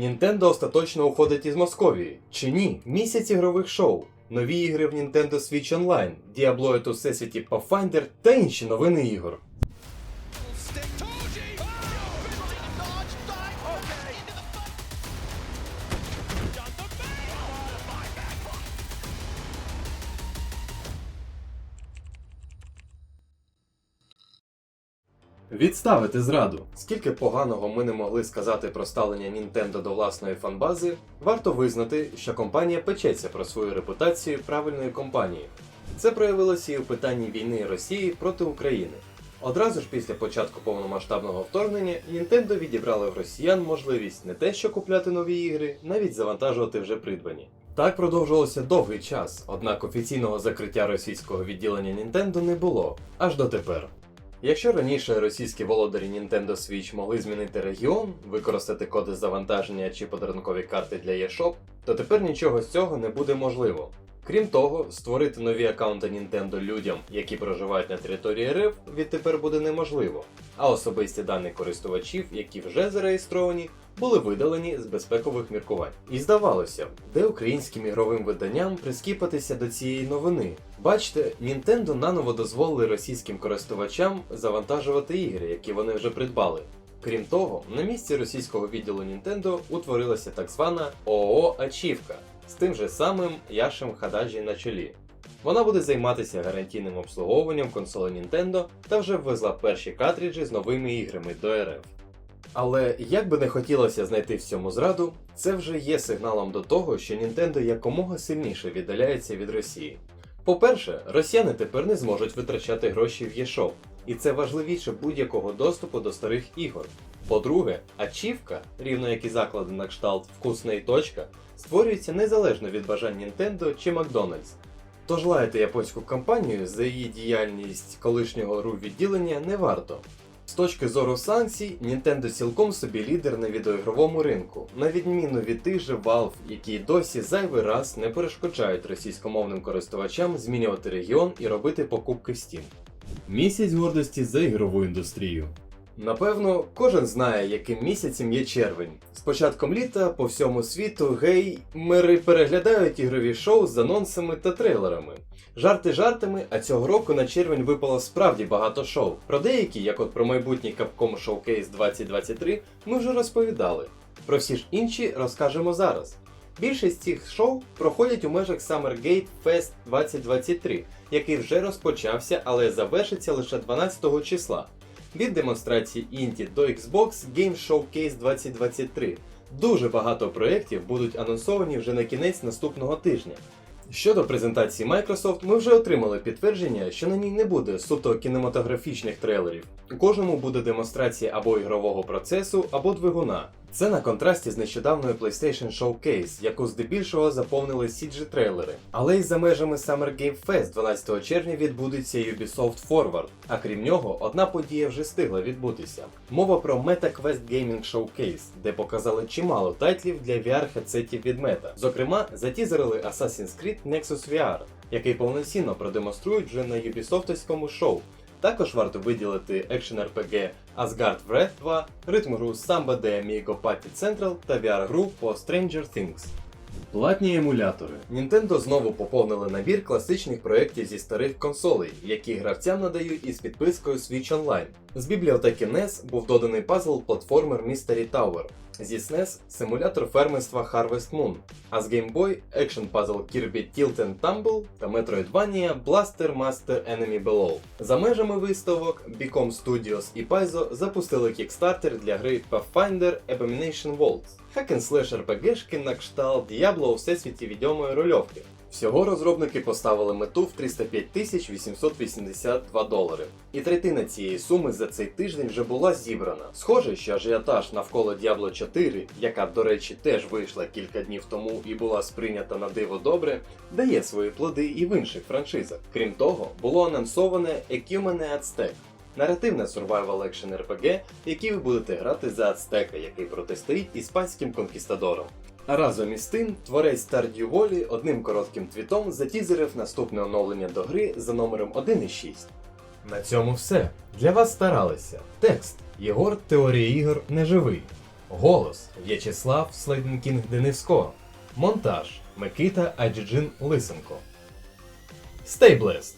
Nintendo остаточно уходить із Московії. Чи ні? Місяць ігрових шоу. Нові ігри в Nintendo Switch Online, Diablo у Всесвіті Pathfinder та інші новини ігор. Відставити зраду. Скільки поганого ми не могли сказати про ставлення Nintendo до власної фанбази, варто визнати, що компанія печеться про свою репутацію правильної компанії. Це проявилося і у питанні війни Росії проти України. Одразу ж після початку повномасштабного вторгнення Nintendo відібрали в росіян можливість не те, що купляти нові ігри, навіть завантажувати вже придбані. Так продовжувалося довгий час, однак офіційного закриття російського відділення Nintendo не було аж дотепер. Якщо раніше російські володарі Nintendo Switch могли змінити регіон, використати коди завантаження чи подарункові карти для eShop, то тепер нічого з цього не буде можливо. Крім того, створити нові аккаунти Nintendo людям, які проживають на території РФ, відтепер буде неможливо, а особисті дані користувачів, які вже зареєстровані, були видалені з безпекових міркувань. І здавалося, де українським ігровим виданням прискіпатися до цієї новини. Бачите, Nintendo наново дозволили російським користувачам завантажувати ігри, які вони вже придбали. Крім того, на місці російського відділу Nintendo утворилася так звана ООО Ачівка з тим же самим Яшем Хададжі на чолі. Вона буде займатися гарантійним обслуговуванням консолей Nintendo та вже ввезла перші картриджі з новими іграми до РФ. Але як би не хотілося знайти в цьому зраду, це вже є сигналом до того, що Nintendo якомога сильніше віддаляється від Росії. По-перше, росіяни тепер не зможуть витрачати гроші в eShop, і це важливіше будь-якого доступу до старих ігор. По-друге, ачівка, рівно як і заклади на кшталт вкусна і точка, створюється незалежно від бажань Nintendo чи Макдональдс. Тож лаяти японську компанію за її діяльність колишнього ру відділення не варто. З точки зору санкцій, Nintendo цілком собі лідер на відеоігровому ринку, на відміну від тих же Valve, які досі зайвий раз не перешкоджають російськомовним користувачам змінювати регіон і робити покупки в Steam. Місяць гордості за ігрову індустрію. Напевно, кожен знає, яким місяцем є червень. З початком літа по всьому світу геймери переглядають ігрові шоу з анонсами та трейлерами. Жарти жартами, а цього року на червень випало справді багато шоу. Про деякі, як от про майбутній Capcom Showcase 2023, ми вже розповідали. Про всі ж інші розкажемо зараз. Більшість цих шоу проходять у межах Summer Gate Fest 2023, який вже розпочався, але завершиться лише 12 числа. Від демонстрації Інті до Xbox Game Showcase 2023. Дуже багато проєктів будуть анонсовані вже на кінець наступного тижня. Щодо презентації Microsoft, ми вже отримали підтвердження, що на ній не буде суто кінематографічних трейлерів. У кожному буде демонстрація або ігрового процесу, або двигуна. Це на контрасті з нещодавною PlayStation Showcase, яку здебільшого заповнили CG трейлери. Але й за межами Summer Game Fest 12 червня відбудеться Ubisoft Forward, а крім нього, одна подія вже встигла відбутися. Мова про MetaQuest Gaming Showcase, де показали чимало тайтлів для VR-хедсетів від Meta. Зокрема, затізерили Assassin's Creed Nexus VR, який повноцінно продемонструють вже на Ubisoftському шоу. Також варто виділити екшен RPG Asgard Wrath 2, ритм гру Samba de Amigo Party Central та VR-гру по Stranger Things. Платні емулятори. Nintendo знову поповнили набір класичних проєктів зі старих консолей, які гравцям надають із підпискою Switch Online. З бібліотеки NES був доданий пазл платформер Mystery Tower. Зі SNES – симулятор фермерства Harvest Moon, а з Game Boy – екшн пазл Kirby Tilt and Tumble та Metroidvania Blaster Master Enemy Below. За межами виставок Becom Studios і Paizo запустили кікстартер для гри Pathfinder Abomination Worlds. Hack-and-slash RPG-шки на кшталт Diablo у всесвіті відомої рольовки. Всього розробники поставили мету в 305 тисяч 882 долари. І третина цієї суми за цей тиждень вже була зібрана. Схоже, що ажіотаж навколо Diablo 4, яка, до речі, теж вийшла кілька днів тому і була сприйнята на диво добре, дає свої плоди і в інших франшизах. Крім того, було анонсоване Ecumene Aztec, Наративне survival action RPG, який ви будете грати за ацтека, який протистоїть іспанським конкістадорам. А разом із тим, творець Stardew Valley одним коротким твітом затізерив наступне оновлення до гри за номером 1.6. На цьому все. Для вас старалися. Текст. Єгор Теорія ігор не живий. Голос В'ячеслав Слейденкінг Дениско. Монтаж Микита Аджиджин Лисенко. Stay blessed!